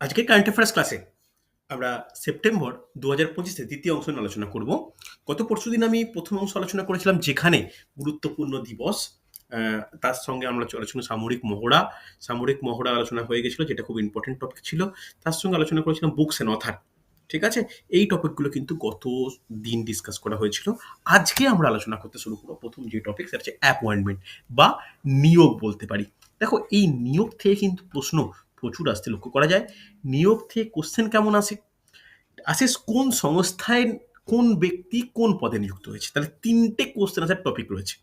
আজকে current affairs ক্লাসে আমরা সেপ্টেম্বর দু হাজার পঁচিশে দ্বিতীয় অংশ নিয়ে আলোচনা করব। গত পরশুদিন আমি প্রথম অংশ আলোচনা করেছিলাম যেখানে গুরুত্বপূর্ণ দিবস তার সঙ্গে আমরা আলোচনা সামরিক মহড়া সামরিক মহড়া আলোচনা হয়ে গেছিল, যেটা খুব ইম্পর্টেন্ট টপিক ছিল। তার সঙ্গে আলোচনা করেছিলাম বুকস অ্যান্ড অথার ঠিক আছে? এই টপিকগুলো কিন্তু গত দিন ডিসকাস করা হয়েছিল। আজকে আমরা আলোচনা করতে শুরু করব প্রথম যে টপিক সেটা হচ্ছে অ্যাপয়েন্টমেন্ট বা নিয়োগ বলতে পারি। দেখো, এই নিয়োগ থেকে কিন্তু প্রশ্ন প্রচুর আসতে লক্ষ্য করা যায়। নিয়োগ থেকে কোশ্চেন কেমন আসে? আসে কোন সংস্থায়, কোন ব্যক্তি কোন পদে নিযুক্ত হয়েছে? তাহলে তিনটে কোশ্চেন আসার টপিক রয়েছে।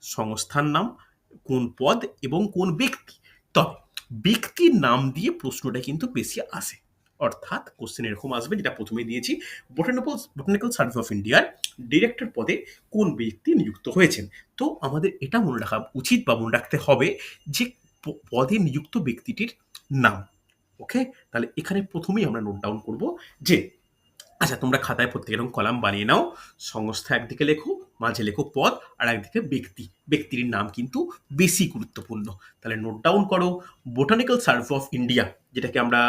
সংস্থার নাম, কোন পদ এবং কোন ব্যক্তি? তবে ব্যক্তির নাম দিয়ে প্রশ্নটা কিন্তু বেশি আসে। অর্থাৎ কোশ্চেন এরকম আসবে যেটা প্রথমে দিয়েছি। বোটানিক্যাল বোটানিক্যাল সার্ভিস অফ ইন্ডিয়ার ডিরেক্টর পদে কোন ব্যক্তি নিযুক্ত হয়েছেন? তো আমাদের এটা মনে রাখা উচিত বা মনে রাখতে হবে যে পদে নিযুক্ত ব্যক্তিটির নাম ওকে তাহলে এখানে প্রথমেই আমরা নোট ডাউন করব যে আচ্ছা তোমরা খাতায় প্রত্যেক এরকম কলাম বানিয়ে নাও, সংস্থা একদিকে লেখো, মাঝে লেখো পদ, আর একদিকে ব্যক্তি। ব্যক্তির নাম কিন্তু বেশি গুরুত্বপূর্ণ। তাহলে নোট ডাউন করো বোটানিক্যাল সার্ভ অফ ইন্ডিয়া যেটাকে আমরা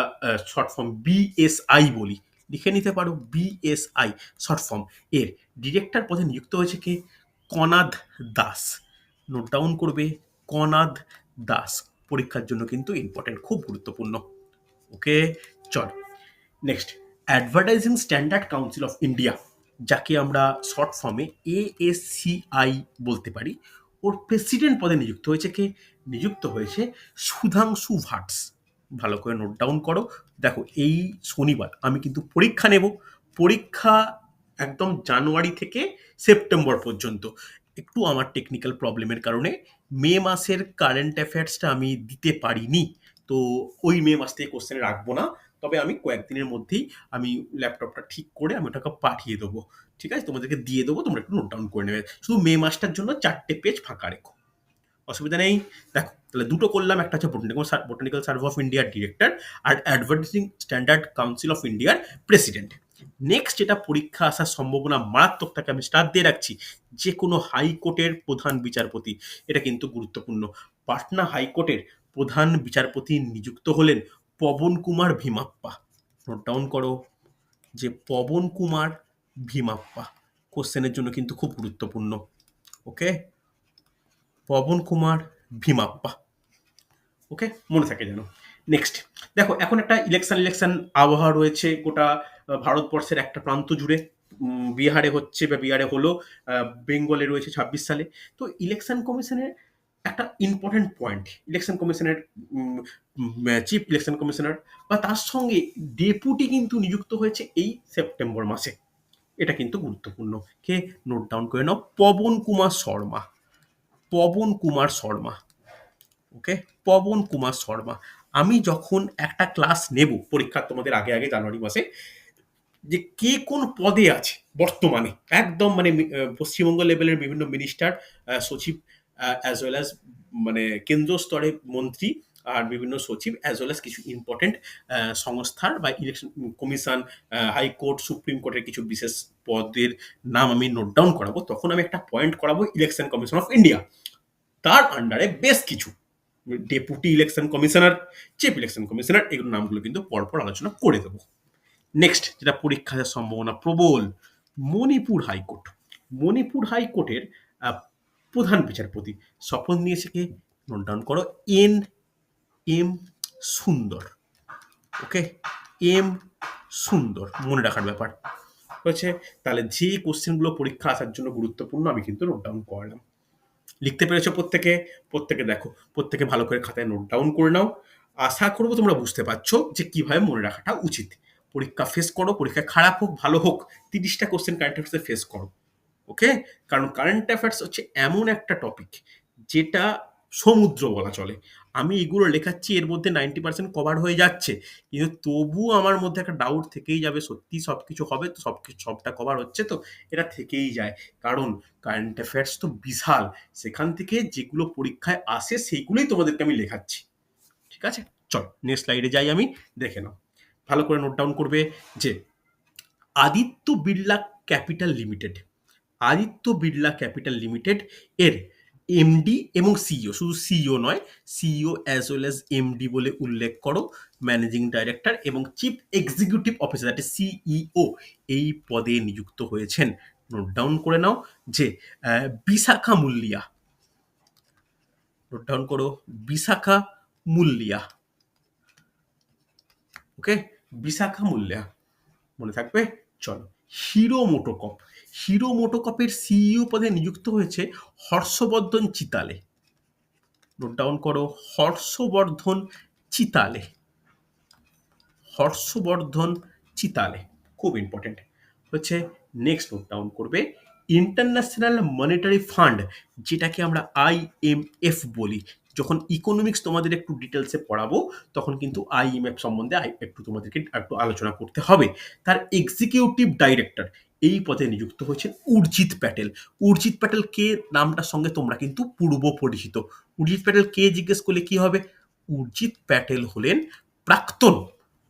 short form B S I বলি। লিখে নিতে পারো B S I short form এর ডিরেক্টর পদে নিযুক্ত হয়েছে কে? কনাদ দাস। নোট ডাউন করবে, কনাদ দাস। পরীক্ষার জন্য কিন্তু ইম্পর্টেন্ট খুব গুরুত্বপূর্ণ। ওকে চল। Next advertising standard council of India যাকে আমরা শর্ট ফর্মে এএসসিআই বলতে পারি, ওর প্রেসিডেন্ট পদে নিযুক্ত হয়েছে কে? নিযুক্ত হয়েছে সুধাংশু ভাটস। ভালো করে নোট ডাউন করো। দেখো, এই শনিবার আমি কিন্তু পরীক্ষা নেব। পরীক্ষা একদম জানুয়ারি থেকে সেপ্টেম্বর পর্যন্ত। একটু আমার টেকনিক্যাল প্রবলেমের কারণে মে মাসের কারেন্ট অ্যাফেয়ার্সটা আমি দিতে পারিনি। তো ওই মে মাস থেকে কোশ্চেন রাখব না। তবে আমি কয়েকদিনের মধ্যেই আমি ল্যাপটপটা ঠিক করে আমি ওটাকে পাঠিয়ে দেবো। ঠিক আছে? তোমাদেরকে দিয়ে দেবো, তোমরা একটু নোট ডাউন করে নেবে। শুধু মে মাসটার জন্য চারটে পেজ ফাঁকা রেখো। অসুবিধা নেই। দেখো, তাহলে দুটো করলাম। একটা হচ্ছে বোটানিক্যাল বোটানিক্যাল সার্ভ অফ ইন্ডিয়ার ডিরেক্টর আর অ্যাডভার্টাইজিং স্ট্যান্ডার্ড কাউন্সিল অফ ইন্ডিয়ার প্রেসিডেন্ট নেক্সট যেটা পরীক্ষা আসার সম্ভাবনা মারাত্মক তাকে আমি স্টার দিয়ে রাখছি যে কোনো হাইকোর্টের প্রধান বিচারপতি। এটা কিন্তু গুরুত্বপূর্ণ। পাটনা হাইকোর্টের প্রধান বিচারপতি নিযুক্ত হলেন পবন কুমার ভীমাপ্পা। নোট ডাউন করো যে পবন কুমার ভীমাপ্পা কোশ্চেনের জন্য কিন্তু খুব গুরুত্বপূর্ণ। ওকে পবন কুমার ভীমাপ্পা। ওকে মনে থাকে যেন। নেক্সট দেখো, এখন একটা ইলেকশন ইলেকশন আবহাওয়া রয়েছে গোটা ভারতবর্ষের একটা প্রান্ত জুড়ে বিহারে হচ্ছে বা বিহারে হলো বেঙ্গলে রয়েছে ছাব্বিশ সালে। তো ইলেকশন কমিশনের একটা ইম্পর্টেন্ট পয়েন্ট ইলেকশন কমিশনের চিফ ইলেকশন কমিশনার বা তার সঙ্গে ডেপুটি কিন্তু নিযুক্ত হয়েছে এই সেপ্টেম্বর মাসে। এটা কিন্তু গুরুত্বপূর্ণ। কে? নোট ডাউন করে নাও। পবন কুমার শর্মা। পবন কুমার শর্মা। ওকে পবন কুমার শর্মা। আমি যখন একটা ক্লাস নেব পরীক্ষা তোমাদের আগে আগে জানুয়ারি মাসে যে কে কোন পদে আছে বর্তমানে? একদম মানে পশ্চিমবঙ্গ লেভেলের বিভিন্ন মিনিস্টার সচিব অ্যাজ ওয়েল অ্যাজ মানে কেন্দ্র স্তরে মন্ত্রী আর বিভিন্ন সচিব অ্যাজ ওয়েল অ্যাজ কিছু ইম্পর্টেন্ট সংস্থার বা ইলেকশন কমিশন হাইকোর্ট সুপ্রিম কোর্টের কিছু বিশেষ পদের নাম আমি নোট ডাউন করাবো। তখন আমি একটা পয়েন্ট করাবো ইলেকশন কমিশন অফ ইন্ডিয়া তার আন্ডারে বেশ কিছু deputy election commissioner chief election commissioner এগুলো নামগুলো কিন্তু পরপর আলোচনা করে দেবো। নেক্সট যেটা পরীক্ষার সম্ভাবনা প্রবল, মণিপুর হাইকোর্ট। মণিপুর হাইকোর্টের প্রধান বিচারপতি শপথ নিয়েছে কে? নোট ডাউন করো, N, M Sundar. Okay? M সুন্দর, মনে রাখার ব্যাপার। হয়েছে? তাহলে যে কোশ্চেনগুলো পরীক্ষা আসার জন্য গুরুত্বপূর্ণ, আমি কিন্তু নোট ডাউন করলাম। লিখতে পেরেছ প্রত্যেকে? প্রত্যেকে দেখো, প্রত্যেকে ভালো করে খাতায় নোট ডাউন করে নাও। আশা করব তোমরা বুঝতে পারছ যে কীভাবে মনে রাখাটা উচিত। পরীক্ষা ফেস করো, পরীক্ষা খারাপ হোক, ভালো হোক, তিরিশটা কোশ্চেন কারেন্ট অ্যাফেয়ার্সে ফেস করো ওকে কারণ কারেন্ট অ্যাফেয়ার্স হচ্ছে এমন একটা টপিক যেটা সমুদ্র বলা চলে। আমি এগুলো লেখাচ্ছি, এর মধ্যে নাইনটি পার্সেন্ট কভার হয়ে যাচ্ছে, কিন্তু তবুও আমার মধ্যে একটা ডাউট থেকেই যাবে, সত্যি সব কিছু হবে, তো সব কিছু সবটা কভার হচ্ছে তো, এটা থেকেই যায়। কারণ কারেন্ট অ্যাফেয়ার্স তো বিশাল, সেখান থেকে যেগুলো পরীক্ষায় আসে, সেইগুলোই তোমাদেরকে আমি লেখাচ্ছি, ঠিক আছে? চল নেক্সট স্লাইডে যাই আমি, দেখে নাও। ভালো করে নোট ডাউন করবে যে Aditya Birla capital limited, Aditya Birla capital limited এর এমডি এবং সিইও শুধু সিইও নয় C E O as well as M D বলে উল্লেখ করো ম্যানেজিং ডাইরেক্টর এবং chief executive officer that C E O এই পদে নিযুক্ত হয়েছেন। নোট ডাউন করে নাও যে বিশাখা মুল্লিয়া নোট ডাউন করো, বিশাখা মুল্লিয়া। ওকে বিশাখা মুল্লিয়া মনে থাকবে? চলো। হিরো মোটোকপ হিরো মোটোকপের সিইও পদে নিযুক্ত হয়েছে হর্ষবর্ধন চিতালে। নোট ডাউন করো, হর্ষবর্ধন চিতালে। হর্ষবর্ধন চিতালে, খুব ইম্পর্টেন্ট হচ্ছে নেক্সট নোট ডাউন করবে ইন্টারন্যাশনাল মনিটারি ফান্ড যেটাকে আমরা আইএমএফ বলি। যখন ইকোনমিক্স তোমাদের একটু ডিটেলসে পড়াবো, তখন কিন্তু আইএমএফ সম্বন্ধে আই- একটু তোমাদেরকে একটু আলোচনা করতে হবে। তার এক্সিকিউটিভ ডাইরেক্টর এই পদে নিযুক্ত হয়েছে উর্জিত প্যাটেল। উর্জিত প্যাটেল কে? নামটার সঙ্গে তোমরা কিন্তু পূর্ব পরিচিত। উর্জিত প্যাটেল কে জিজ্ঞেস করলে কি হবে? উর্জিত প্যাটেল হলেন প্রাক্তন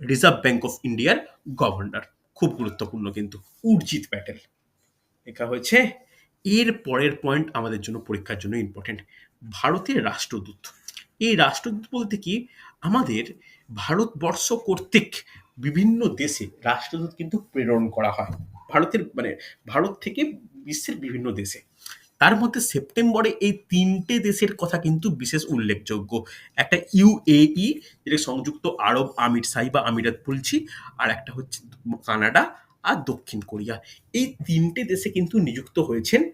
রিজার্ভ ব্যাংক অফ ইন্ডিয়ার গভর্নর খুব গুরুত্বপূর্ণ কিন্তু উর্জিত প্যাটেল। লেখা হয়েছে, এর পরের পয়েন্ট আমাদের জন্য পরীক্ষার জন্য ইম্পর্টেন্ট ভারতের রাষ্ট্রদূত। এই রাষ্ট্রদূত বলতে কি? আমাদের ভারতবর্ষ কর্তৃক বিভিন্ন দেশে রাষ্ট্রদূত কিন্তু প্রেরণ করা হয়। ভারতের মানে ভারত থেকে বিশ্বের বিভিন্ন দেশে। তার মধ্যে সেপ্টেম্বরে এই তিনটে দেশের কথা কিন্তু বিশেষ উল্লেখযোগ্য। একটা ইউএই যেটা সংযুক্ত আরব আমির শাহী বা আমিরাত বলছি, আর একটা হচ্ছে কানাডা আর দক্ষিণ কোরিয়া। এই তিনটে দেশে কিন্তু নিযুক্ত হয়েছেন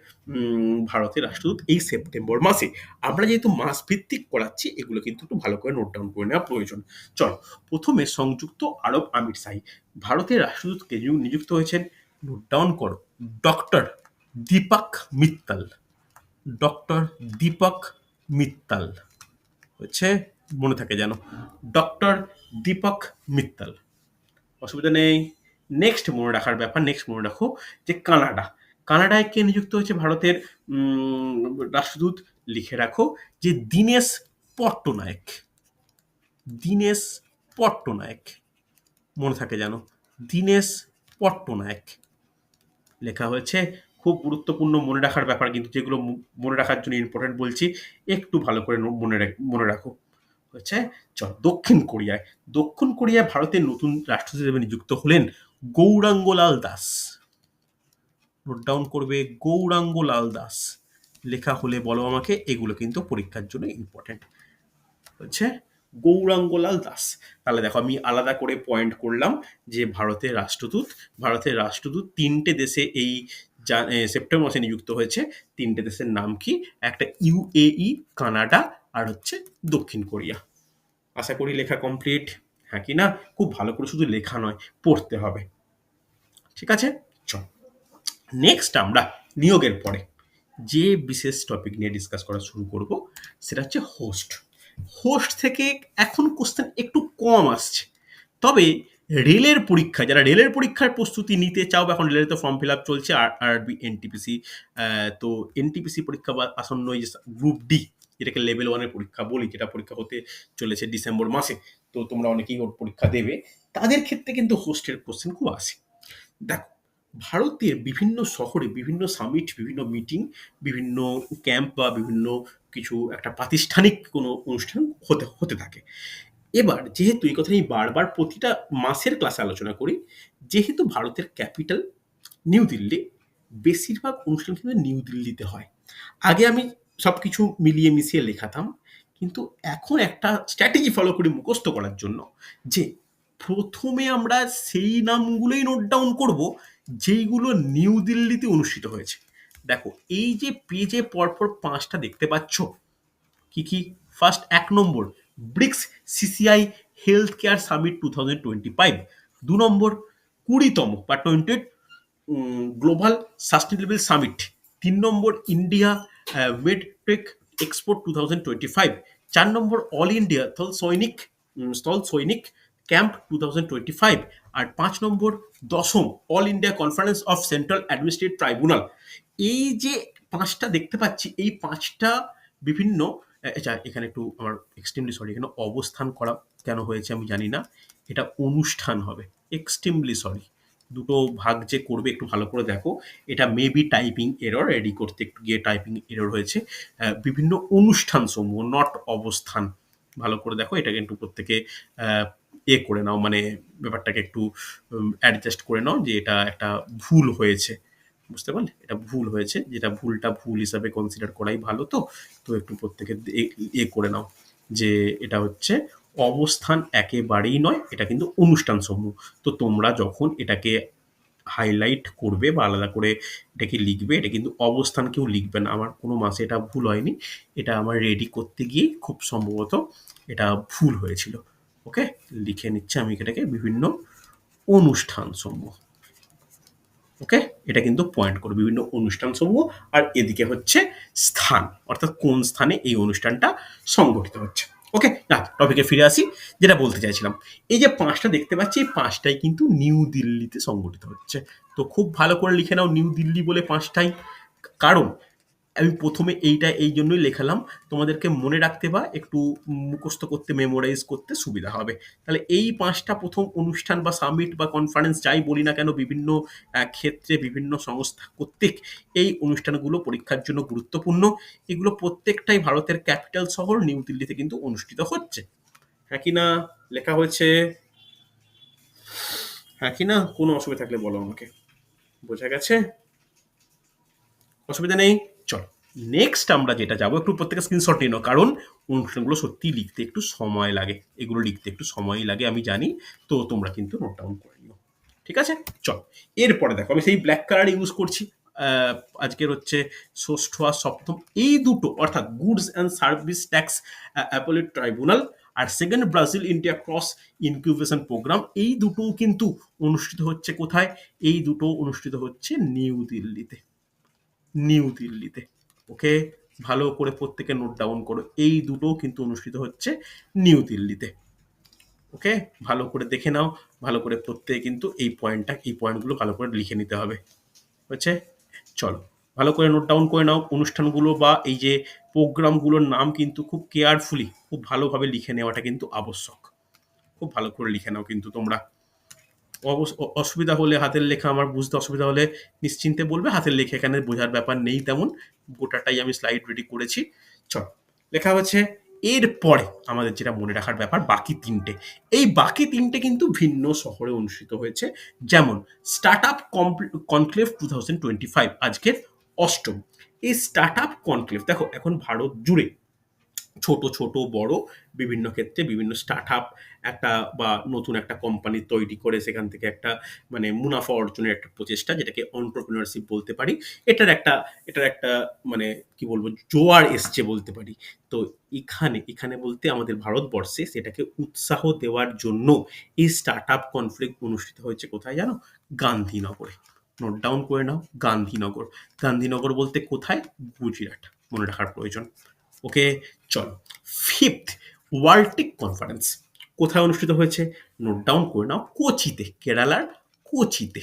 ভারতের রাষ্ট্রদূত এই সেপ্টেম্বর মাসে। আমরা যেহেতু মাস ভিত্তিক করাচ্ছি এগুলো কিন্তু একটু ভালো করে নোট ডাউন করে নেওয়া প্রয়োজন। চল, প্রথমে সংযুক্ত আরব আমির শাহী ভারতের রাষ্ট্রদূতকে নিযু- নিযুক্ত হয়েছেন? নোট ডাউন করো। ডক্টর দীপক মিত্তাল। ডক্টর দীপক মিত্তাল। হচ্ছে, মনে থাকে যেন। ডক্টর দীপক মিত্তাল। অসুবিধা নেই। নেক্সট মনে রাখার ব্যাপার নেক্সট মনে রাখো যে কানাডা। কানাডায় কে নিযুক্ত হয়েছে? ভারতের রাষ্ট্রদূত লিখে রাখো যে দীনেশ পট্টনায়ক। দীনেশ পট্টনায়ক। মনে থাকে যেন। দীনেশ পট্টনায়ক। লেখা হয়েছে, খুব গুরুত্বপূর্ণ মনে রাখার ব্যাপার, কিন্তু যেগুলো মনে রাখার জন্য ইম্পর্টেন্ট বলছি, একটু ভালো করে মনে মনে রাখো। হচ্ছে চল দক্ষিণ কোরিয়ায়। দক্ষিণ কোরিয়ায় ভারতের নতুন রাষ্ট্রদূত হিসেবে নিযুক্ত হলেন গৌরাঙ্গলাল দাস। নোট ডাউন করবে গৌরাঙ্গলাল দাস। লেখা হলে বলো আমাকে, এগুলো কিন্তু পরীক্ষার জন্য ইম্পর্টেন্ট হচ্ছে গৌরাঙ্গলাল দাস। তাহলে দেখো আমি আলাদা করে পয়েন্ট করলাম যে ভারতের রাষ্ট্রদূত ভারতের রাষ্ট্রদূত তিনটে দেশে এই সেপ্টেম্বর মাসে নিযুক্ত হয়েছে। তিনটে দেশের নাম কি? একটা ইউএই কানাডা আর হচ্ছে দক্ষিণ কোরিয়া। আশা করি লেখা কমপ্লিট হ্যাঁ কি না? খুব ভালো করে শুধু লেখা নয়, পড়তে হবে। ঠিক আছে? চল। নেক্সট আমরা নিয়োগের পরে যে বিশেষ টপিক নিয়ে ডিসকাস করা শুরু করব, সেটা হচ্ছে হোস্ট হোস্ট থেকে এখন কোশ্চেন একটু কম আসছে। তবে রেলের পরীক্ষা, যারা রেলের পরীক্ষার প্রস্তুতি নিতে চাও এখন রেলের তো ফর্ম ফিল আপ চলছে, আর আরবি এনটিপিসি তো এনটিপিসি পরীক্ষা বা আসন্ন গ্রুপ ডি যেটাকে লেভেল ওয়ানের পরীক্ষা বলি, যেটা পরীক্ষা হতে চলেছে ডিসেম্বর মাসে তো তোমরা অনেকেই ওর পরীক্ষা দেবে। তাদের ক্ষেত্রে কিন্তু হোস্টের কোশ্চেন খুব আসে। দেখো ভারতের বিভিন্ন শহরে বিভিন্ন সামিট বিভিন্ন মিটিং বিভিন্ন ক্যাম্প বা বিভিন্ন কিছু একটা প্রাতিষ্ঠানিক কোনো অনুষ্ঠান হতে হতে থাকে। এবার যেহেতু এই কথা আমি বারবার প্রতিটা মাসের ক্লাসে আলোচনা করি, যেহেতু ভারতের ক্যাপিটাল নিউ দিল্লি বেশিরভাগ অনুষ্ঠান কিন্তু নিউ দিল্লিতে হয়। আগে আমি সব কিছু মিলিয়ে মিশিয়ে লেখাতাম। কিন্তু এখন একটা স্ট্র্যাটেজি ফলো করি মুখস্থ করার জন্য যে প্রথমে আমরা সেই নামগুলোই নোট ডাউন করব যেইগুলো নিউ দিল্লিতে অনুষ্ঠিত হয়েছে। দেখো, এই যে পেজে পরপর পাঁচটা দেখতে পাচ্ছ, কি কি? ফার্স্ট এক নম্বর BRICS C C I health care summit two thousand twenty five দু নম্বর, কুড়িতম বা টোয়েন্টি গ্লোবাল সাস্টেনেবল সামিট তিন নম্বর India MedTech export two thousand twenty five চার নম্বর অল ইন্ডিয়া স্থল সৈনিক স্থল সৈনিক ক্যাম্প টু টোয়েন্টি ফাইভ আর পাঁচ নম্বর দশম all India conference of central administrative tribunal এই যে পাঁচটা দেখতে পাচ্ছি, এই পাঁচটা বিভিন্ন আচ্ছা এখানে একটু আমার এক্সট্রিমলি সরি এখানে অবস্থান করা কেন হয়েছে আমি জানি না। এটা অনুষ্ঠান হবে এক্সট্রিমলি সরি দুটো ভাগ যে করবে, একটু ভালো করে দেখো এটা মেবি টাইপিং এরর রেডি করতে একটু গিয়ে টাইপিং এরর হয়েছে বিভিন্ন অনুষ্ঠান সমূহ নট অবস্থান, ভালো করে দেখো এটা কিন্তু প্রত্যেকে এ করে নাও মানে ব্যাপারটাকে একটু অ্যাডজাস্ট করে নাও যে এটা একটা ভুল হয়েছে। বুঝতে পারলে? এটা ভুল হয়েছে। যেটা ভুলটা ভুল হিসাবে কনসিডার করাই ভালো তো। তো একটু প্রত্যেকে এ এ করে নাও যে এটা হচ্ছে অবস্থান একেবারেই নয়, এটা কিন্তু অনুষ্ঠানসমূহ। তো তোমরা যখন এটাকে হাইলাইট করবে বা আলাদা করে এটাকে লিখবে, এটা কিন্তু অবস্থান কেউ লিখবে না। আমার কোনো মাসে এটা ভুল হয়নি। এটা আমার রেডি করতে গিয়েই খুব সম্ভবত এটা ভুল হয়েছিল। ওকে? লিখে নিচ্ছি আমি এটাকে বিভিন্ন অনুষ্ঠানসমূহ। ওকে? এটা কিন্তু পয়েন্ট করো বিভিন্ন অনুষ্ঠানসমূহ আর এদিকে হচ্ছে স্থান। অর্থাৎ কোন স্থানে এই অনুষ্ঠানটা সংগঠিত হচ্ছে। ওকে? না টপিকে ফিরে আসি। যেটা বলতে চাইছিলাম। এই যে পাঁচটা দেখতে পাচ্ছি, এই পাঁচটাই কিন্তু নিউ দিল্লিতে সংগঠিত হচ্ছে। তো খুব ভালো করে লিখে নাও নিউ দিল্লি বলে পাঁচটাই কারণ আমি ১ম এ এই জন্যই লেখালাম, তোমাদেরকে মনে রাখতে বা একটু মুখস্থ করতে মেমোরাইজ করতে সুবিধা হবে। তাহলে এই পাঁচটা প্রথম অনুষ্ঠান বা সামিট বা কনফারেন্স যাই বলি না কেন, বিভিন্ন ক্ষেত্রে, বিভিন্ন সংস্থা কর্তৃক এই অনুষ্ঠানগুলো পরীক্ষার জন্য গুরুত্বপূর্ণ। এগুলো প্রত্যেকটাই ভারতের ক্যাপিটাল শহর, নিউ দিল্লিতে কিন্তু অনুষ্ঠিত হচ্ছে। হ্যাঁ কি না? লেখা হয়েছে? হ্যাঁ কি না? কোনো অসুবিধা থাকলে বলো আমাকে। বোঝা গেছে? অসুবিধা নেই? নেক্সট আমরা যেটা যাব, একটু প্রত্যেকে স্ক্রিনশট নিয়ে নাও। কারণ অনুষ্ঠানগুলো সত্যিই লিখতে একটু সময় লাগে। এগুলো লিখতে একটু সময়ই লাগে, আমি জানি। তো তোমরা কিন্তু নোট ডাউন করে নিও। ঠিক আছে? চল, এরপরে দেখো, আমি সেই ব্ল্যাক কালার ইউজ করছি। আজকের হচ্ছে ষষ্ঠ আর সপ্তম, এই দুটো, অর্থাৎ গুডস অ্যান্ড সার্ভিস ট্যাক্স অ্যা অ্যাপোলিট ট্রাইব্যুনাল আর second Brazil India cross incubation programme এই দুটোও কিন্তু অনুষ্ঠিত হচ্ছে কোথায়? এই দুটো অনুষ্ঠিত হচ্ছে নিউ দিল্লিতে। নিউ দিল্লিতে। ওকে? ভালো করে প্রত্যেকে নোট ডাউন করো। এই দুটোও কিন্তু অনুষ্ঠিত হচ্ছে নিউ দিল্লিতে। ওকে? ভালো করে দেখে নাও। ভালো করে প্রত্যেকে কিন্তু এই পয়েন্টটা এই পয়েন্টগুলো ভালো করে লিখে নিতে হবে। হয়েছে? চলো। ভালো করে নোট ডাউন করে নাও। অনুষ্ঠানগুলো বা এই যে প্রোগ্রামগুলোর নাম কিন্তু খুব কেয়ারফুলি খুব ভালোভাবে লিখে নেওয়াটা কিন্তু আবশ্যক। খুব ভালো করে লিখে নাও কিন্তু তোমরা। অসুবিধা হলে হাতের লেখা আমার বুঝতে অসুবিধা হলে নিশ্চিন্তে বলবে। হাতের লেখা এখানে বোঝার ব্যাপার নেই তেমন। গোটাটাই আমি স্লাইড রেডি করেছি। চল লেখা হচ্ছে এরপরে আমাদের যেটা মনে রাখার ব্যাপার বাকি তিনটে এই বাকি তিনটে কিন্তু ভিন্ন শহরে অনুষ্ঠিত হয়েছে। যেমন স্টার্টআপ কমপ্ল কনক্লেভ 2025 আজকের অষ্টম। এই স্টার্টআপ কনক্লেভ দেখো এখন ভারত জুড়ে ছোট, ছোট, বড় বিভিন্ন ক্ষেত্রে বিভিন্ন স্টার্টআপ একটা বা নতুন একটা কোম্পানি তৈরি করে সেখান থেকে একটা মানে মুনাফা অর্জনের একটা প্রচেষ্টা যেটাকে entrepreneurship বলতে পারি। এটার একটা এটার একটা মানে কি বলব জোয়ার এসছে বলতে পারি। তো এখানে, এখানে বলতে আমাদের ভারতবর্ষে সেটাকে উৎসাহ দেওয়ার জন্য এই স্টার্টআপ কনফ্লিক্ট অনুষ্ঠিত হয়েছে কোথায় জানো? গান্ধীনগরে। নোট ডাউন করে নাও গান্ধীনগর। গান্ধীনগর বলতে কোথায়? গুজরাট। মনে রাখার প্রয়োজন। ওকে? চলো। ফিফথ ওয়ার্ল্ড টেক কনফারেন্স কোথায় অনুষ্ঠিত হয়েছে? নোট ডাউন করে নাও কোচিতে। কেরালার কোচিতে।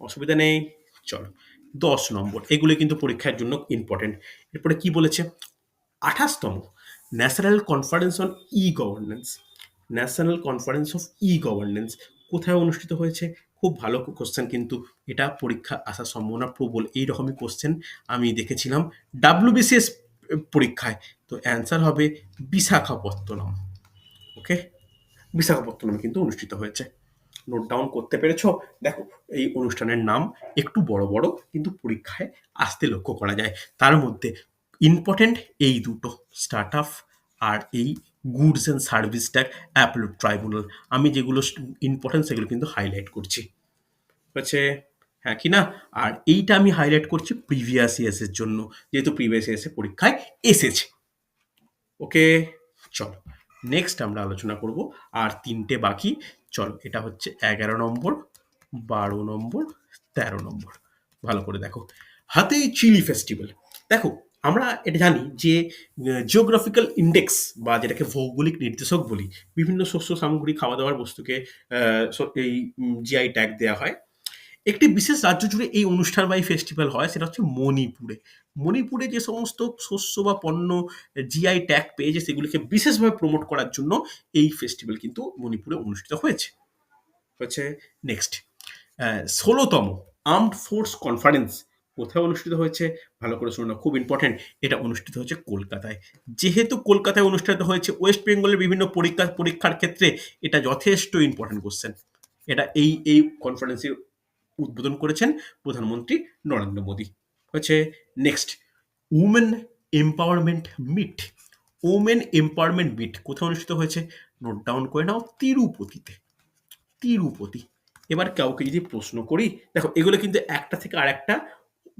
অসুবিধা নেই। চলো। ১০ নম্বর। এগুলো কিন্তু পরীক্ষার জন্য ইম্পোর্টেন্ট। এরপরে কি বলেছে? ২৮ তম national conference on e-governance. National conference of e-governance কোথায় অনুষ্ঠিত হয়েছে? খুব ভালো কোশ্চেন কিন্তু এটা পরীক্ষা আসার সম্ভাবনা প্রবল। এইরকমই কোশ্চেন আমি দেখেছিলাম ডাব্লিউবিসিএস পরীক্ষায়। তো অ্যান্সার হবে বিশাখাপত্তনম। ওকে? বিশাখাপত্তনমে কিন্তু অনুষ্ঠিত হয়েছে। নোট ডাউন করতে পেরেছ? দেখো এই অনুষ্ঠানের নাম একটু বড়, বড় কিন্তু পরীক্ষায় আসতে লক্ষ্য করা যায়। তার মধ্যে ইম্পর্টেন্ট এই দুটো স্টার্টআপ আর এই goods and service tax appellate tribunal. আমি যেগুলো ইম্পোর্টেন্ট সেগুলো কিন্তু হাইলাইট করছি। হয়েছে? হ্যাঁ কি না? আর এইটা আমি হাইলাইট করছি প্রিভিয়াস ইয়ার্স এর জন্য। যেহেতু প্রিভিয়াস ইয়ার্স এ পরীক্ষায় এসেছে। ওকে? চলো। নেক্সট আমরা আলোচনা করব আর তিনটে বাকি। চলো এটা হচ্ছে ১১ নম্বর, ১২ নম্বর, ১৩ নম্বর। ভালো করে দেখো। হাতেই চিলি ফেস্টিভ্যাল। দেখো আমরা এটা জানি যে জিওগ্রাফিক্যাল ইনডেক্স বা যেটাকে ভৌগোলিক নির্দেশক বলি, বিভিন্ন শস্য সামগ্রী, খাওয়া-দাওয়ার বস্তুকে এই জিআই ট্যাগ দেওয়া হয়। একটি বিশেষ রাজ্য জুড়ে এই অনুষ্ঠান বা এই ফেস্টিভ্যাল হয়, সেটা হচ্ছে মণিপুরে। মণিপুরে যে সমস্ত শস্য বা পণ্য জিআই ট্যাগ পেয়েছে সেগুলিকে বিশেষভাবে প্রমোট করার জন্য এই ফেস্টিভ্যাল কিন্তু মণিপুরে অনুষ্ঠিত হয়েছে। হচ্ছে নেক্সট। ষোলোতম আর্মড ফোর্স কনফারেন্স কোথায় অনুষ্ঠিত হয়েছে ভালো করে শুনে খুব ইম্পর্টেন্ট এটা অনুষ্ঠিত হয়েছে কলকাতায় যেহেতু কলকাতায় অনুষ্ঠিত হয়েছে ওয়েস্ট বেঙ্গলের বিভিন্ন পরীক্ষা, পরীক্ষার ক্ষেত্রে এটা যথেষ্ট ইম্পর্টেন্ট কোশ্চেন এটা এই এই কনফারেন্সের উদ্বোধন করেছেন প্রধানমন্ত্রী নরেন্দ্র মোদী। হচ্ছে next women empowerment meet women empowerment meet কোথায় অনুষ্ঠিত হয়েছে? নোট ডাউন করে নাও তিরুপতিতে। তিরুপতি। এবার কাউকে যদি প্রশ্ন করি, দেখো এগুলো কিন্তু একটা থেকে আর একটা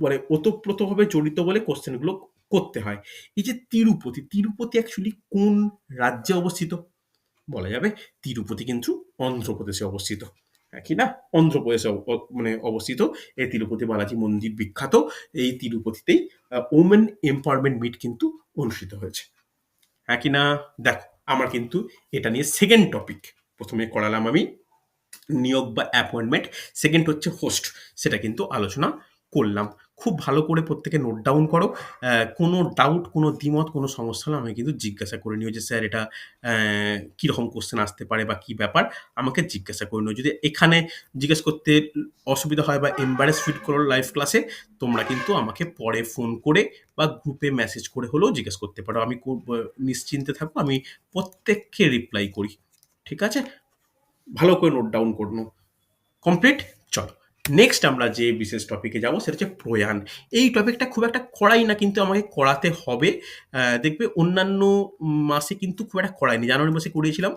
মানে ওতপ্রোতভাবে জড়িত বলে কোশ্চেনগুলো করতে হয়। এই যে তিরুপতি তিরুপতি অ্যাকচুয়ালি কোন রাজ্যে অবস্থিত? বলা যাবে তিরুপতি কিন্তু অন্ধ্রপ্রদেশে অবস্থিত। কি না? অন্ধ্রপ্রদেশে মানে অবস্থিত। এই তিরুপতি বালাজি মন্দির বিখ্যাত। এই তিরুপতিতেই ওমেন এম্পাওয়ারমেন্ট মিট কিন্তু অনুষ্ঠিত হয়েছে। হ্যাঁ কি না? দেখো, আমার কিন্তু এটা নিয়ে সেকেন্ড টপিক প্রথমে করালাম আমি। নিয়োগ বা অ্যাপয়েন্টমেন্ট সেকেন্ড হচ্ছে হোস্ট সেটা কিন্তু আলোচনা করলাম। খুব ভালো করে প্রত্যেকে নোট ডাউন করো। কোনো ডাউট কোনো দ্বিমত, কোনো সমস্যা হলে আমাকে কিন্তু জিজ্ঞাসা করে নিও যে, স্যার, এটা কীরকম কোশ্চেন আসতে পারে বা কী ব্যাপার? আমাকে জিজ্ঞাসা করে নিও। যদি এখানে জিজ্ঞেস করতে অসুবিধা হয় বা এম্বারেস ফিট করো লাইভ ক্লাসে তোমরা কিন্তু আমাকে পরে ফোন করে বা গ্রুপে মেসেজ করে হলেও জিজ্ঞেস করতে পারো। আমি নিশ্চিন্তে থাকব, আমি প্রত্যেককে রিপ্লাই করি। ঠিক আছে? ভালো করে নোট ডাউন করুন কমপ্লিট চলো। নেক্সট আমরা যে বিশেষ টপিকে যাব, সেটা হচ্ছে প্রয়াণ। এই টপিকটা খুব একটা করাই না, কিন্তু আমাকে করাতে হবে। দেখবে অন্যান্য মাসে কিন্তু খুব একটা করায়নি। জানুয়ারি মাসে করিয়েছিলাম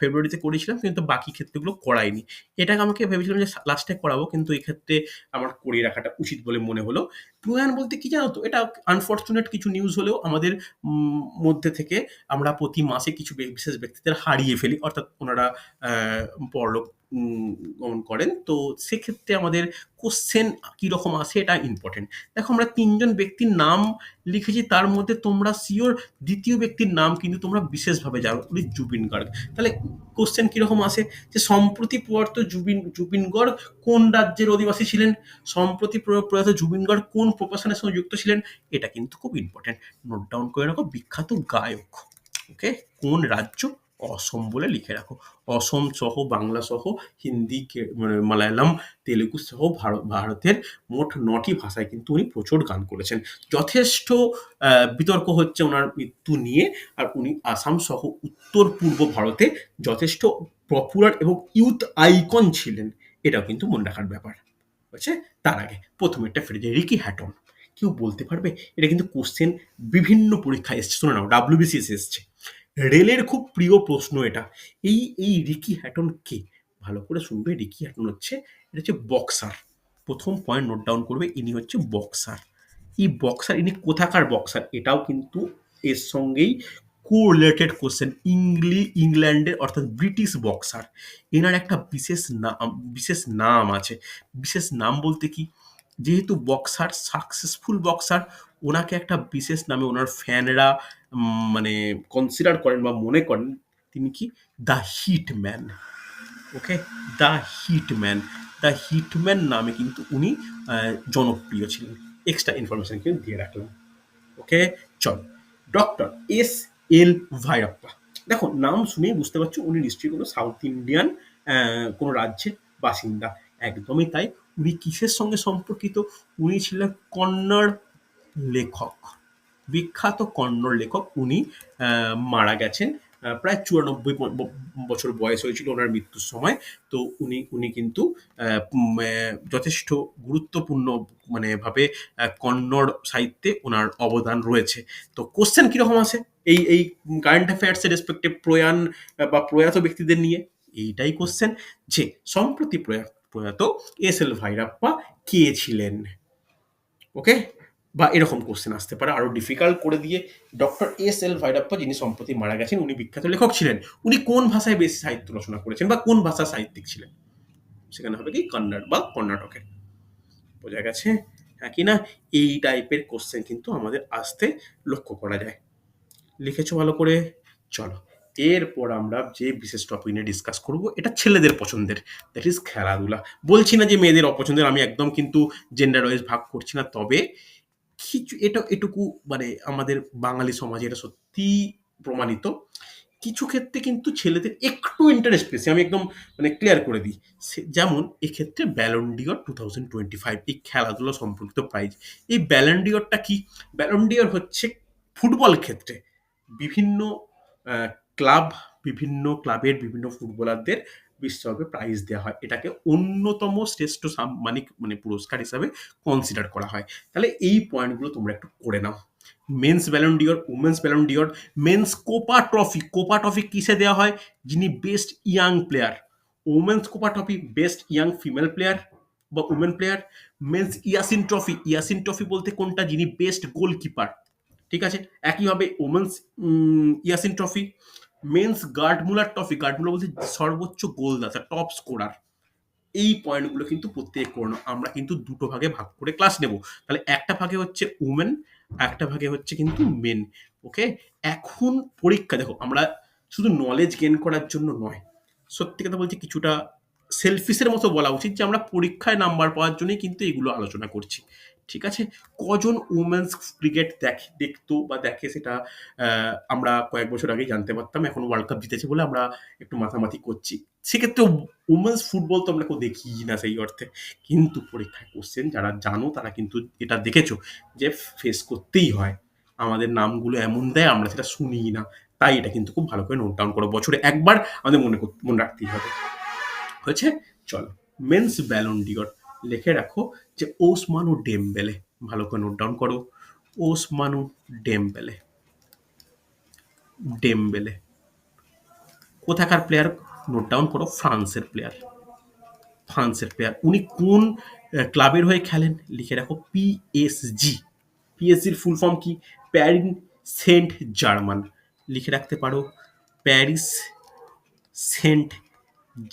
ফেব্রুয়ারিতে করিয়েছিলাম, কিন্তু বাকি ক্ষেত্রগুলো করাইনি এটাকে আমাকে ভেবেছিলাম যে লাস্টে করাবো, কিন্তু এক্ষেত্রে আমার করিয়ে রাখাটা উচিত বলে মনে হলো। প্রয়াণ বলতে কি জানো তো? এটা আনফর্চুনেট কিছু নিউজ হলেও আমাদের মধ্যে থেকে আমরা প্রতি মাসে কিছু বিশেষ ব্যক্তিদের হারিয়ে ফেলি, অর্থাৎ ওনারা পরলোক গমন করেন। তো সেক্ষেত্রে আমাদের কোশ্চেন কীরকম আসে এটা ইম্পর্টেন্ট দেখো আমরা তিনজন ব্যক্তির নাম লিখেছি, তার মধ্যে তোমরা সিওর দ্বিতীয় ব্যক্তির নাম কিন্তু তোমরা বিশেষভাবে জানো উনি জুবিন গার্গ। তাহলে কোশ্চেন কীরকম আসে? যে সম্প্রতি প্রয়াত জুবিন জুবিন গর্গ কোন রাজ্যের অধিবাসী ছিলেন? সম্প্রতি প্র- প্রয়াত জুবিন গর্গ কোন প্রফেশনের সঙ্গে যুক্ত ছিলেন? এটা কিন্তু খুব ইম্পর্টেন্ট নোট ডাউন করে রাখো, বিখ্যাত গায়ক। ওকে কোন রাজ্য অসম বলে লিখে রাখো। অসম সহ, বাংলা সহ, হিন্দি মানে মালায়ালাম, তেলেগু সহ, ভারত, ভারতের মোট নটি ভাষায় কিন্তু উনি প্রচুর গান করেছেন। যথেষ্ট বিতর্ক হচ্ছে ওনার মৃত্যু নিয়ে, আর উনি আসাম সহ উত্তর পূর্ব ভারতে যথেষ্ট পপুলার এবং ইউথ আইকন ছিলেন। এটাও কিন্তু মনে রাখার ব্যাপার। হচ্ছে তার আগে প্রথমে একটা ফিরে যায়, রিকি হ্যাটন। কেউ বলতে পারবে? এটা কিন্তু কোশ্চেন বিভিন্ন পরীক্ষায় এসছে। শুনে নাও ডাব্লিউবিসিএস এসছে। রেলের খুব প্রিয় প্রশ্ন এটা। এই এই রিকি হ্যাটন কে? ভালো করে শুনবে, রিকি হ্যাটন হচ্ছে, এটা হচ্ছে বক্সার। প্রথম পয়েন্ট নোট ডাউন করবে, ইনি হচ্ছে বক্সার। এই বক্সার, ইনি কোথাকার বক্সার? এটাও কিন্তু এর সঙ্গেই কোরিলেটেড কোশ্চেন ইংলি, ইংল্যান্ডের, অর্থাৎ ব্রিটিশ বক্সার। এনার একটা বিশেষ নাম বিশেষ নাম আছে। বিশেষ নাম বলতে কি? যেহেতু বক্সার সাকসেসফুল বক্সার, ওনাকে একটা বিশেষ নামে ওনার ফ্যানরা মানে কনসিডার করেন বা মনে করেন, তিনি কি? The hitman okay the hitman the hitman নামে কিন্তু উনি জনপ্রিয় ছিলেন। এক্সট্রা ইনফরমেশন কিন্তু দিয়ে রাখলাম ওকে চল ডক্টর এস এল ভাইরাপ্পা দেখো নাম শুনেই বুঝতে পারছ, উনি নিশ্চয়ই কোনো সাউথ ইন্ডিয়ান কোনো রাজ্যের বাসিন্দা। একদমই তাই, উনি কিসের সঙ্গে সম্পর্কিত? উনি ছিলেন কন্নড় লেখক। বিখ্যাত কন্নড় লেখক উনি মারা গেছেন প্রায় চুরানব্বই বছর বয়স হয়েছিল ওনার মৃত্যুর সময়। তো উনি উনি কিন্তু যথেষ্ট গুরুত্বপূর্ণ মানে ভাবে কন্নড় সাহিত্যে ওনার অবদান রয়েছে। তো কোশ্চেন কীরকম আছে? এই এই কারেন্ট অ্যাফেয়ার্সের রেসপেক্টিভ প্রয়াণ বা প্রয়াত ব্যক্তিদের নিয়ে? এইটাই কোশ্চেন যে, সম্প্রতি প্রয়া- প্রয়াত এস এল ভাইরাপ্পা কে ছিলেন? ওকে বা এরকম কোশ্চেন আসতে পারে। আরও ডিফিকাল্ট করে দিয়ে ডক্টর এস এল ভাইরাপ্পা যিনি সম্প্রতি মারা গেছেন, উনি বিখ্যাত লেখক ছিলেন। উনি কোন ভাষায় বেশি সাহিত্য রচনা করেছেন বা কোন ভাষা সাহিত্যিক ছিলেন? সেখানে হবে কি? কন্নড় বা কর্ণাটকের। বোঝা গেছে? হ্যাঁ কি না? এই টাইপের কোশ্চেন কিন্তু আমাদের আসতে লক্ষ্য করা যায়। লিখেছো ভালো করে? চলো। এরপর আমরা যে বিশেষ টপিক নিয়ে ডিসকাস করব, এটা ছেলেদের পছন্দের। দ্যাট ইজ খেলাধুলা। বলছি না যে মেয়েদের অপছন্দের, আমি একদম কিন্তু জেন্ডার ওয়াইজ ভাগ করছি না। তবে কিছু, এটা এটুকু মানে আমাদের বাঙালি সমাজে এটা সত্যি প্রমাণিত। কিছু ক্ষেত্রে কিন্তু ছেলেদের একটু ইন্টারেস্ট বেশি, আমি একদম মানে ক্লিয়ার করে দিই। যেমন এক্ষেত্রে Ballon d'Or two thousand twenty five এই খেলাধুলো সম্পর্কিত প্রাইজ এই ব্যালন্ডিওরটা কি? ব্যালন্ডিওর হচ্ছে ফুটবল ক্ষেত্রে বিভিন্ন ক্লাব বিভিন্ন ক্লাবের বিভিন্ন ফুটবলারদের বিশ্বকাপে প্রাইজ দেওয়া হয়। এটাকে অন্যতম শ্রেষ্ঠ সাম্মানিক মানে পুরস্কার হিসাবে কনসিডার করা হয়। তাহলে এই পয়েন্টগুলো তোমরা একটু করে নাও। Men's Ballon d'Or women's Ballon d'Or men's Kopa trophy Kopa trophy কিসে দেওয়া হয়? যিনি best young player women's Kopa trophy best young female player বা women player men's Yashin trophy Yashin trophy বলতে কোনটা? যিনি বেস্ট গোলকিপার ঠিক আছে? একইভাবে women's Yashin trophy men's Gerd Muller trophy Gerd Muller বলতে সর্বোচ্চ গোলদাতা টপ স্কোরার এই পয়েন্টগুলো কিন্তু প্রত্যেক করোনা আমরা কিন্তু দুটো ভাগে ভাগ করে ক্লাস নেব। তাহলে একটা ভাগে হচ্ছে উমেন একটা ভাগে হচ্ছে কিন্তু মেন ওকে এখন পরীক্ষা, দেখো, আমরা শুধু নলেজ গেন করার জন্য নয়। সত্যি কথা বলছি কিছুটা সেলফিসের মতো বলা উচিত যে আমরা পরীক্ষায় নাম্বার পাওয়ার জন্যই কিন্তু এগুলো আলোচনা করছি। ঠিক আছে? কজন উমেন্স ক্রিকেট দেখ, দেখতো বা দেখে সেটা আমরা কয়েক বছর আগেই জানতে পারতাম, এখন ওয়ার্ল্ড কাপ জিতেছে বলে আমরা একটু মাথামাতি করছি। সেক্ষেত্রে উমেন্স ফুটবল তো আমরা কেউ দেখি না সেই অর্থে। কিন্তু পরীক্ষায় কোশ্চেন যারা জানো, তারা কিন্তু এটা দেখেছ যে ফেস করতেই হয়। আমাদের নামগুলো এমন দেয়, আমরা সেটা শুনি না। তাই এটা কিন্তু খুব ভালো করে নোট ডাউন করো। বছরে একবার আমাদের মনে মনে রাখতেই হবে। হয়েছে? চলো। মেন্স ব্যালন ডিওর লিখে রাখো। যে ওসমানু ডেমবেলে, ভালো করে নোট ডাউন করো, ওসমানু ডেমবেলে ডেমবেলে। কোথাকার প্লেয়ার নোট ডাউন করো, ফ্রান্সের প্লেয়ার ফ্রান্সের প্লেয়ার উনি কোন ক্লাবের হয়ে খেলেন? লিখে রাখো পিএসজি পিএসজির ফুল ফর্ম কি? প্যারিন সেন্ট জার্মান লিখে রাখতে পারো প্যারিস সেন্ট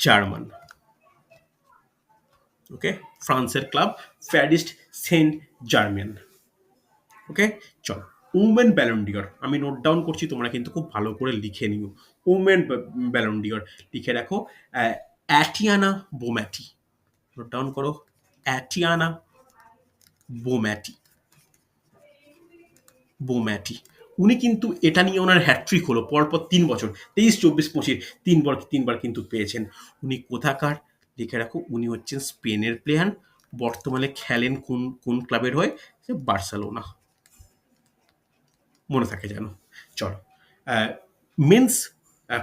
জার্মান ওকে ফ্রান্সের club Paris Saint Germain okay চলো। উমেন ব্যালন্ডিয়র আমি নোট ডাউন করছি, তোমরা কিন্তু খুব ভালো করে লিখে নিও। উমেন ব্যালন্ডিয়র লিখে রাখো। অ্যাটিয়ানা বোম্যাটি নোট ডাউন করো। অ্যাটিয়ানা বোম্যাটি বোম্যাটি উনি কিন্তু এটা নিয়ে ওনার হ্যাট্রিক হলো, পরপর তিন বছর, তেইশ, চব্বিশ, পঁচিশ, তিনবার তিনবার কিন্তু পেয়েছেন। উনি কোথাকার? লিখে রাখো। উনি হচ্ছেন স্পেনের প্লেয়ার। বর্তমানে খেলেন কোন কোন ক্লাবের হয়ে? সে বার্সেলোনা। মনে থাকে যেন। চলো। Men's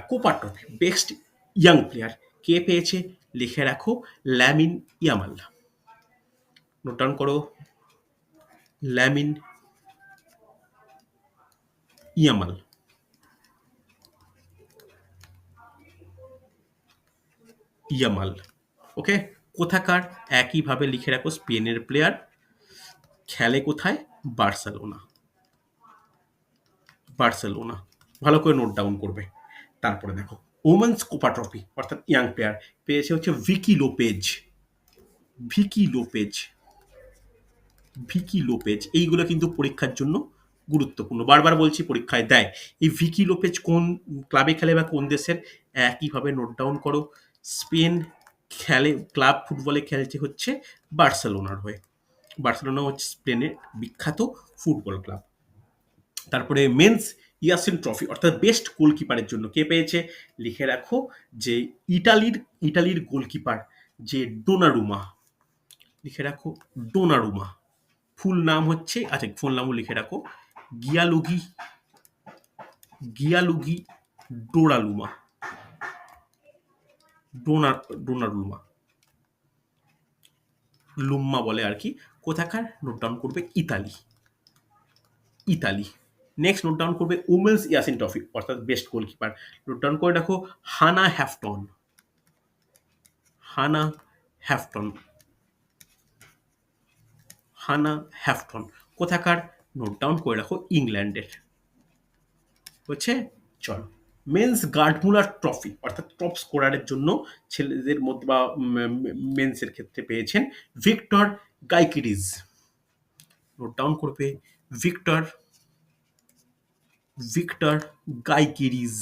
Kopa trophy, best young player. কে পেয়েছে? লিখে রাখো, ল্যামিন ইয়ামাল। নোট ডাউন করো। ল্যামিন ইয়ামাল। ইয়ামাল। ওকে কোথাকার একইভাবে লিখে রাখো স্পেনের প্লেয়ার খেলে কোথায়? বার্সেলোনা। বার্সেলোনা। ভালো করে নোট ডাউন করবে। তারপরে দেখো ওমেন্স কোপা ট্রফি অর্থাৎ ইয়াং প্লেয়ার পেয়েছে হচ্ছে Vicky Lopez. Vicky Lopez. Vicky Lopez, এইগুলো কিন্তু পরীক্ষার জন্য গুরুত্বপূর্ণ। বারবার বলছি পরীক্ষায় দেয়, এই ভিকি লোপেজ কোন ক্লাবে খেলে বা কোন দেশের? একইভাবে নোট ডাউন করো, স্পেন খেলে, ক্লাব ফুটবলে খেলছে হচ্ছে বার্সেলোনার হয়ে। বার্সেলোনা হচ্ছে স্পেনের বিখ্যাত ফুটবল ক্লাব। তারপরে মেন্স ইয়াসিন ট্রফি, অর্থাৎ বেস্ট গোলকিপারের জন্য কে পেয়েছে? লিখে রাখো যে ইটালির ইটালির গোলকিপার যে ডোনারুমা, লিখে রাখো ডোনারুমা। ফুল নাম হচ্ছে আচ্ছা ফুল নামও লিখে রাখো, গিয়ালুগি গিয়ালুগি ডোরালুমা। Donor Donnarumma লুম্মা। বলে আর কি, কোথাকার? নোট ডাউন করবে Italy. Italy. Next note down করবে উমেন্স ইয়াসিন ট্রফি অর্থাৎ বেস্ট গোলকিপার নোট ডাউন করে রাখো হানা হ্যাফটন। হানা হ্যাফটন। হানা হ্যাফটন। কোথাকার? নোট ডাউন করে রাখো ইংল্যান্ডের। হচ্ছে, চলো। মেন্স গার্ডমুলার ট্রফি অর্থাৎ টপ স্কোরারের জন্য ছেলেদের মধ্যে বা মেন্সের ক্ষেত্রে পেয়েছেন ভিক্টর গাইকিডিজ নোট ডাউন করবে, ভিক্টর ভিক্টর গাইকিরিজ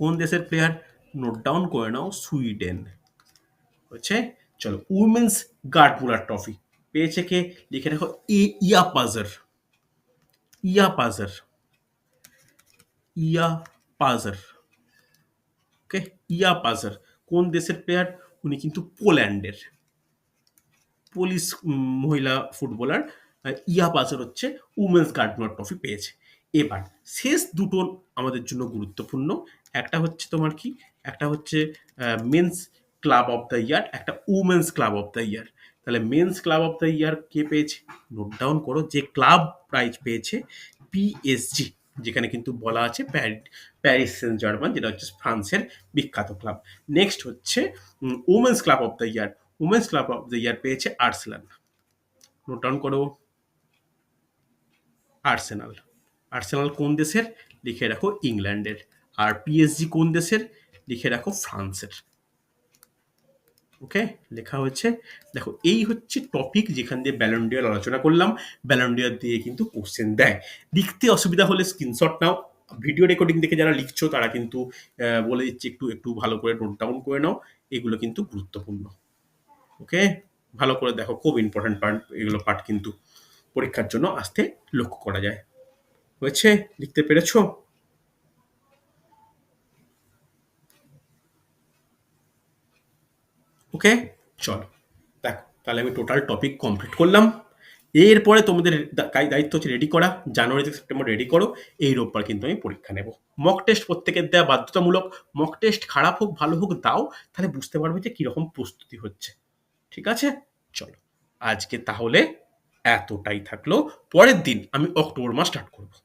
কোন দেশের প্লেয়ার নোট ডাউন করে নাও, সুইডেন। হচ্ছে চলো উমেন্স গার্ডমুলার ট্রফি পেয়েছে কে? লিখে রাখো ইয়া পাজার ইয়া পাজার ইয়া পাজার। ওকে? ইয়া পাজার। কোন দেশের প্লেয়ার উনি কিন্তু পোল্যান্ডের। পুলিশ মহিলা ফুটবলার ইয়া পাজার হচ্ছে উমেন্স গার্ডনার ট্রফি পেয়েছে। এবার শেষ দুটো আমাদের জন্য গুরুত্বপূর্ণ। একটা হচ্ছে তোমার কি? একটা হচ্ছে men's club of the year একটা women's club of the year তাহলে men's club of the year কে পেয়েছে? নোট ডাউন করো, যে ক্লাব প্রাইজ পেয়েছে পিএসজি যেখানে কিন্তু বলা আছে প্যারি- প্যারিস সেন্ট জার্মান যেটা হচ্ছে ফ্রান্সের বিখ্যাত ক্লাব। নেক্সট হচ্ছে women's club of the year women's club of the year পেয়েছে আর্সেনাল। নোট ডাউন করো। আর্সেনাল। আর্সেনাল কোন দেশের? লিখে রাখো ইংল্যান্ডের। আর পিএসজি কোন দেশের? লিখে রাখো ফ্রান্সের। ওকে লেখা হয়েছে, দেখো, এই হচ্ছে টপিক যেখান দিয়ে ব্যালন্ডিয়ার আলোচনা করলাম। ব্যালন্ডিয়ার দিয়ে কিন্তু কোশ্চেন দেয়। লিখতে অসুবিধা হলে স্ক্রিনশট নাও। ভিডিও রেকর্ডিং দেখে যারা লিখছো, তারা কিন্তু বলে দিচ্ছি একটু একটু ভালো করে নোট ডাউন করে নাও। এগুলো কিন্তু গুরুত্বপূর্ণ। ওকে ভালো করে দেখো, খুব ইম্পর্ট্যান্ট পার্ট এগুলো পার্ট কিন্তু পরীক্ষার জন্য আসতে লক্ষ্য করা যায়। হয়েছে? লিখতে পেরেছ? ওকে? চলো। দেখো, তাহলে আমি টোটাল টপিক কমপ্লিট করলাম। এরপরে তোমাদের দায়িত্ব হচ্ছে রেডি করা। জানুয়ারি থেকে সেপ্টেম্বর রেডি করো। এই রোববার কিন্তু আমি পরীক্ষা নেব। মক টেস্ট প্রত্যেকের দেওয়া বাধ্যতামূলক। মক টেস্ট খারাপ হোক, ভালো হোক, দাও। তাহলে বুঝতে পারবে যে কীরকম প্রস্তুতি হচ্ছে। ঠিক আছে? চলো। আজকে তাহলে এতটাই থাকল। পরের দিন আমি অক্টোবর মাস স্টার্ট করব।